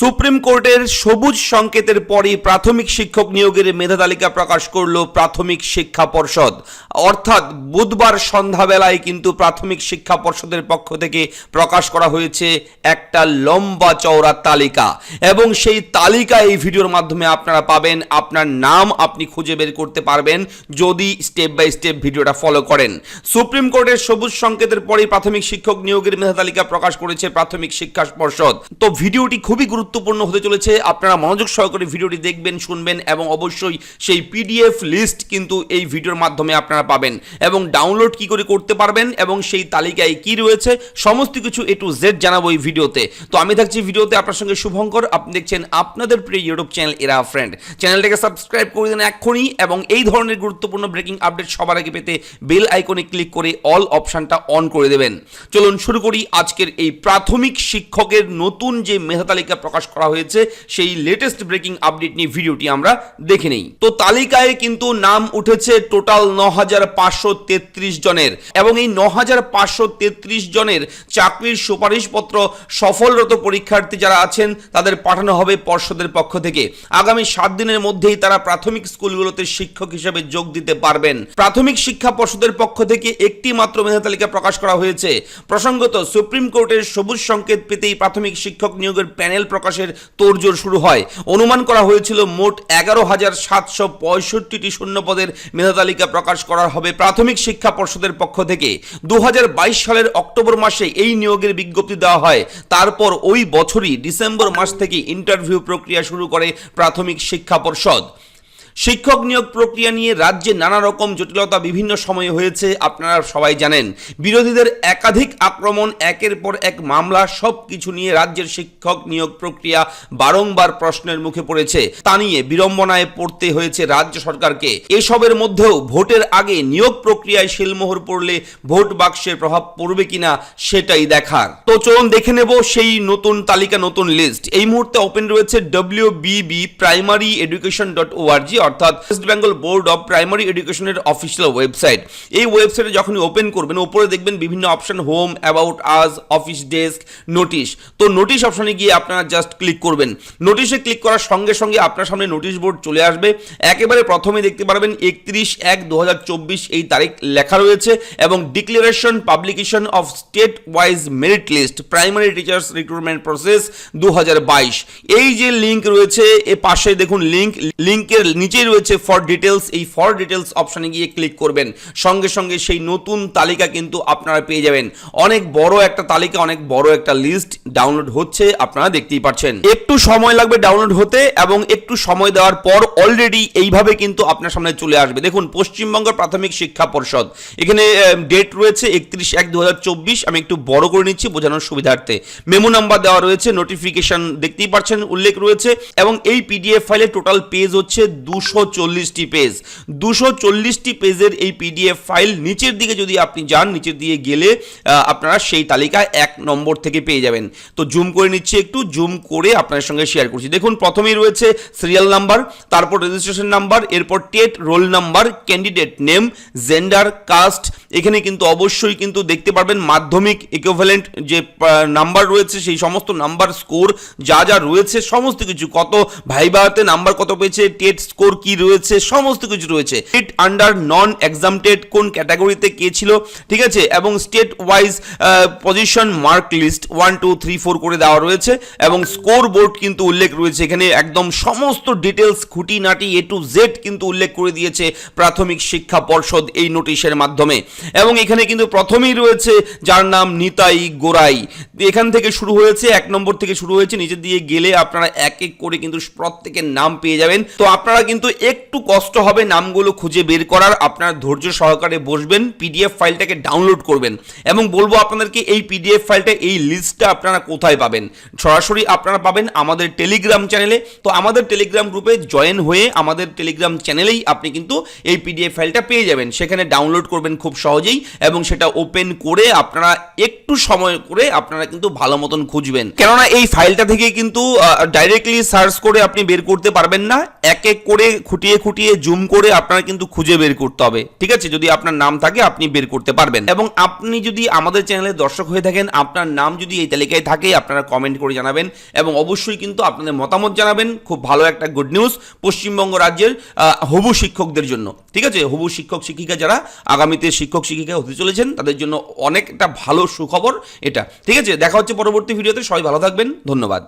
Supreme কোর্টের সবুজ সংকেতের পরই প্রাথমিক শিক্ষক নিয়োগের মেধা তালিকা প্রকাশ করল প্রাথমিক শিক্ষা পর্ষদ। অর্থাৎ বুধবার সন্ধ্যাবেলায় কিন্তু প্রাথমিক শিক্ষা পর্ষদের পক্ষ থেকে প্রকাশ করা হয়েছে একটা লম্বা চওড়া তালিকা। এবং সেই তালিকা এই ভিডিওর মাধ্যমে আপনারা পাবেন। আপনার নাম আপনি খুঁজে বের করতে পারবেন যদি স্টেপ বাই স্টেপ ভিডিওটা ফলো করেন। সুপ্রিম কোর্টের সবুজ সংকেতের পরেই প্রাথমিক শিক্ষক নিয়োগের মেধা তালিকা প্রকাশ করেছে প্রাথমিক শিক্ষা পর্ষদ। তো ভিডিওটি খুবই গুরুত্বপূর্ণ হতে চলেছে। আপনারা মনোযোগ সহকারে ভিডিওটি দেখবেন, শুনবেন এবং অবশ্যই সেই পিডিএফ লিস্ট কিন্তু এই ভিডিওর মাধ্যমে আপনারা পাবেন এবং ডাউনলোড কি করে করতে পারবেন এবং সেই তালিকায় কি রয়েছে, সমস্ত কিছু এ টু জেড জানাব এই ভিডিওতে। তো আমি থাকছি ভিডিওতে আপনার সঙ্গে শুভঙ্কর, আপনি দেখছেন আপনাদের প্রিয় ইউটিউব চ্যানেল এরা ফ্রেন্ড। চ্যানেলটাকে সাবস্ক্রাইব করে দেন এখনই এবং এই ধরনের গুরুত্বপূর্ণ ব্রেকিং আপডেট সবার আগে পেতে বেল আইকনে ক্লিক করে অল অপশনটা অন করে দেবেন। চলুন শুরু করি আজকের এই প্রাথমিক শিক্ষকের নতুন যে মেধা তালিকা প্রকাশ করা হয়েছে, সেই লেটেস্ট ব্রেকিং আপডেট নিয়ে ভিডিওটি আমরা দেখে নেই। তো তালিকায় কিন্তু নাম উঠেছে টোটাল ন পাঁচশো তেত্রিশ জনের এবং এই ন পাঁচশো তেত্রিশ জনের চাকরির সুপারিশপত্র সফলরত পরীক্ষার্থী যারা আছেন, তাদের পাঠানো হবে পর্ষদের পক্ষ থেকে। আগামী সাত দিনের মধ্যেই তারা প্রাথমিক স্কুলগুলোতে শিক্ষক হিসেবে যোগ দিতে পারবেন। প্রাথমিক শিক্ষা পর্ষদের পক্ষ থেকে একটি মাত্র মেধা তালিকা প্রকাশ করা হয়েছে। প্রসঙ্গত, সুপ্রিম কোর্টের সবুজ সংকেত পেতেই প্রাথমিক শিক্ষক নিয়োগের প্যানেল প্রকাশের তোড়জোড় শুরু হয়। অনুমান করা হয়েছিল মোট এগারো হাজার সাতশো পঁয়ষট্টিটি শূন্যপদের মেধা তালিকা প্রকাশ করা হবে প্রাথমিক শিক্ষা পর্ষদের পক্ষ থেকে। দু হাজার বাইশ সালের অক্টোবর মাসে এই নিয়োগের বিজ্ঞপ্তি দেওয়া হয়। তারপর ওই বছরই ডিসেম্বর মাস থেকে ইন্টারভিউ প্রক্রিয়া শুরু করে প্রাথমিক শিক্ষা পর্ষদ। শিক্ষক নিয়োগ প্রক্রিয়া নিয়ে রাজ্যে নানা রকম জটিলতা বিভিন্ন সময়ে হয়েছে, আপনারা সবাই জানেন। বিরোধীদের একাধিক আক্রমণ, একের পর এক মামলা সব কিছু নিয়ে রাজ্যের শিক্ষক নিয়োগ প্রক্রিয়া বারংবার প্রশ্নের মুখে পড়েছে। তা নিয়ে বিড়ম্বনায় পড়তে হয়েছে রাজ্য সরকারকে। এসবের মধ্যেও ভোটের আগে নিয়োগ প্রক্রিয়ায় শিলমোহর পড়লে ভোট বাক্সের প্রভাব পড়বে কিনা সেটাই দেখার। তো চলুন দেখে নেব সেই নতুন তালিকা, নতুন লিস্ট এই মুহূর্তে ওপেন রয়েছে W B B primary education dot O R G অর্থাৎ west Bengal board of primary এডুকেশনের অফিসিয়াল ওয়েবসাইট এই ওয়েবসাইটে যখনই ওপেন করবেন, উপরে দেখবেন বিভিন্ন option home about us office desk notice তো নোটিশ অপশনে গিয়ে আপনারা জাস্ট ক্লিক করবেন। নোটিশে ক্লিক করার সঙ্গে সঙ্গে আপনার সামনে নোটিশ বোর্ড চলে আসবে। একেবারে প্রথমে দেখতে পারবেন একত্রিশ এক দু এই তারিখ লেখা রয়েছে এবং declaration publication of state wise merit list primary teachers recruitment process দু হাজার বাইশ। এই যে লিঙ্ক রয়েছে, এ পাশে দেখুন লিঙ্ক লিঙ্কের নিচেই রয়েছে ফর ডিটেলস এই ফর ডিটেলস অপশানে গিয়ে ক্লিক করবেন। সঙ্গে সঙ্গে সেই নতুন তালিকা কিন্তু আপনারা পেয়ে যাবেন। অনেক বড় একটা তালিকা, অনেক বড় একটা লিস্ট ডাউনলোড হচ্ছে, আপনারা দেখতেই পাচ্ছেন। একটু সময় লাগবে ডাউনলোড হতে এবং একটু সময় দেওয়ার পর অলরেডি এইভাবে কিন্তু আপনার সামনে চলে আসবে। দেখুন, পশ্চিমবঙ্গ প্রাথমিক শিক্ষা পর্ষদ। এখানে ডেট রয়েছে একত্রিশ এক দু আমি একটু বড় করে নিচ্ছি বোঝানোর সুবিধার্থে। মেমো নাম্বার দেওয়া রয়েছে নোটিফিকেশন দেখতেই পাচ্ছেন, উল্লেখ রয়েছে। এবং এই পিডিএফ ফাইলে টোটাল পেজ হচ্ছে দুশো চল্লিশটি পেজ। দুশো চল্লিশটি পেজের এই পিডিএফ ফাইল নিচের দিকে যদি আপনি যান, নিচের দিকে গেলে আপনারা সেই তালিকায় এক নম্বর থেকে পেয়ে যাবেন। তো জুম করে নিচ্ছি একটু, জুম করে আপনার সঙ্গে শেয়ার করছি। দেখুন, প্রথমেই রয়েছে সিরিয়াল নাম্বার, তারপর রেজিস্ট্রেশন নাম্বার, এরপর TET, roll number, candidate name, gender, caste. এখানে কিন্তু অবশ্যই কিন্তু দেখতে পারবেন মাধ্যমিক ইকুইভ্যালেন্ট যে নাম্বার রয়েছে, সেই সমস্ত নাম্বার স্কোর যা যা রয়েছে, সমস্ত কিছু। কত ভাইবাতে নাম্বার কত পেয়েছে, টেট স্কোর কি রয়েছে? সমস্ত কিছু রয়েছে। টেট আন্ডার নন এক্সামটেড কোন ক্যাটাগরিতে কে ছিল? ঠিক আছে? এবং state wise position mark list one two three four করে দেওয়া রয়েছে এবং স্কোর বোর্ড কিন্তু উল্লেখ রয়েছে। এখানে একদম সমস্ত ডিটেলস খুঁটিনাটি এ টু জেড কিন্তু উল্লেখ করে দিয়েছে প্রাথমিক শিক্ষা পর্ষদ এই নোটিশের মাধ্যমে। এবং এখানে কিন্তু প্রথমেই রয়েছে যার নাম নিতাই গোরাই এখান থেকে শুরু হয়েছে, এক নম্বর থেকে শুরু হয়েছে। নিচের দিয়ে গেলে আপনারা এক এক করে কিন্তু প্রত্যেকের নাম পেয়ে যাবেন। তো আপনারা কিন্তু একটু কষ্ট হবে নামগুলো খুঁজে বের করার। আপনারা ধৈর্য সহকারে বসবেন পিডিএফ ফাইলটাকে ডাউনলোড করবেন এবং বলব আপনাদেরকে এই পিডিএফ ফাইলটা, এই লিস্টটা আপনারা কোথায় পাবেন? সরাসরি আপনারা পাবেন আমাদের টেলিগ্রাম চ্যানেলে তো আমাদের টেলিগ্রাম গ্রুপে জয়েন হয়ে আমাদের টেলিগ্রাম চ্যানেলেই আপনি কিন্তু এই পিডিএফ ফাইলটা পেয়ে যাবেন। সেখানে ডাউনলোড করবেন খুব সহজেই এবং সেটা ওপেন করে আপনারা একটু সময় করে আপনারা কিন্তু ভালো মতন খুঁজবেন। কেননা এই ফাইলটা থেকে কিন্তু ডাইরেক্টলি সার্চ করে আপনি বের করতে পারবেন না। এক এক করে খুঁটিয়ে খুঁটিয়ে জুম করে আপনারা কিন্তু খুঁজে বের করতে হবে, ঠিক আছে? যদি আপনার নাম থাকে, আপনি বের করতে পারবেন। এবং আপনি যদি আমাদের চ্যানেলের দর্শক হয়ে থাকেন, আপনার নাম যদি এই তালিকায় থাকে, আপনারা কমেন্ট করে জানাবেন এবং অবশ্যই কিন্তু আপনাদের মতামত জানাবেন। খুব ভালো একটা গুড নিউজ পশ্চিমবঙ্গ রাজ্যের হবু শিক্ষকদের জন্য, ঠিক আছে? হবু শিক্ষক শিক্ষিকা যারা আগামীতে শিক্ষক শিক্ষিকা হতে চলেছেন, তাদের জন্য অনেকটা ভালো সুখবর এটা, ঠিক আছে? দেখা হচ্ছে পরবর্তী ভিডিওতে, সবাই ভালো থাকবেন, ধন্যবাদ।